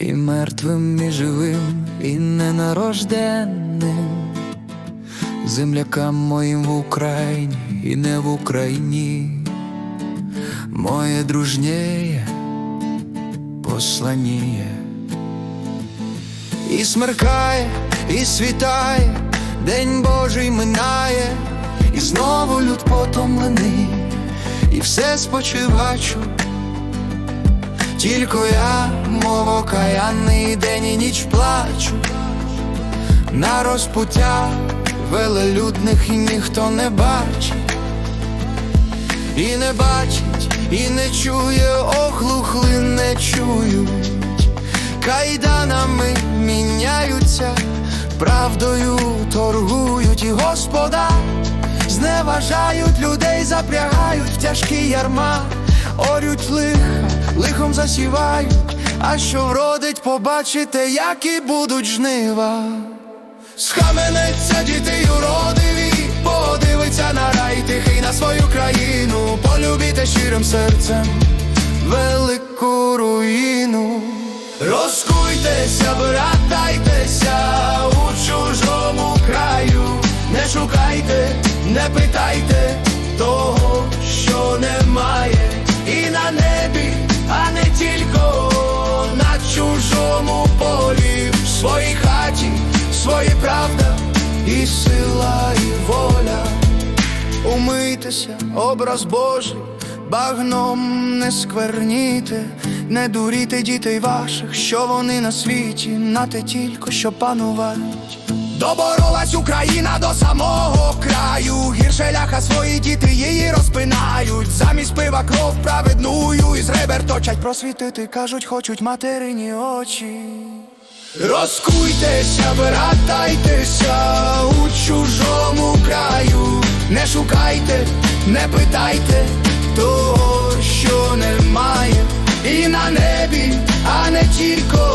І мертвим, і живим, і ненарожденним, землякам моїм в Україні і не в Україні, моє дружнєє посланіє. І смеркає, і світає, День Божий минає, і знову люд потомлений, і все спочивачу. Тільки я, мов окаянний день і ніч плачу, на розпуття велелюдних ніхто не бачить, і не бачить, і не чує, оглухли не чують, кайданами міняються, правдою торгують, і Господа зневажають людей, запрягають в тяжкі ярма, орють лиха, лихом засівають, а що вродить, побачите, які будуть жнива. Схаменеться діти юродиві, подивиться на рай тихий на свою країну, полюбіте щирим серцем велику руїну. Розкуйтеся, братайтеся у чужому краю, не шукайте, не правда і сила, і воля. Умийтеся, образ Божий, багном не скверніте, не дуріте дітей ваших, що вони на світі, на те тільки що панувають. Доборолась Україна до самого краю, гірше ляха свої діти її розпинають. Замість пива кров праведную із ребер точать просвітити, кажуть, хочуть материні очі. Розкуйтеся, братайтеся у чужому краю, не шукайте, не питайте того, що немає, і на небі, а не тільки.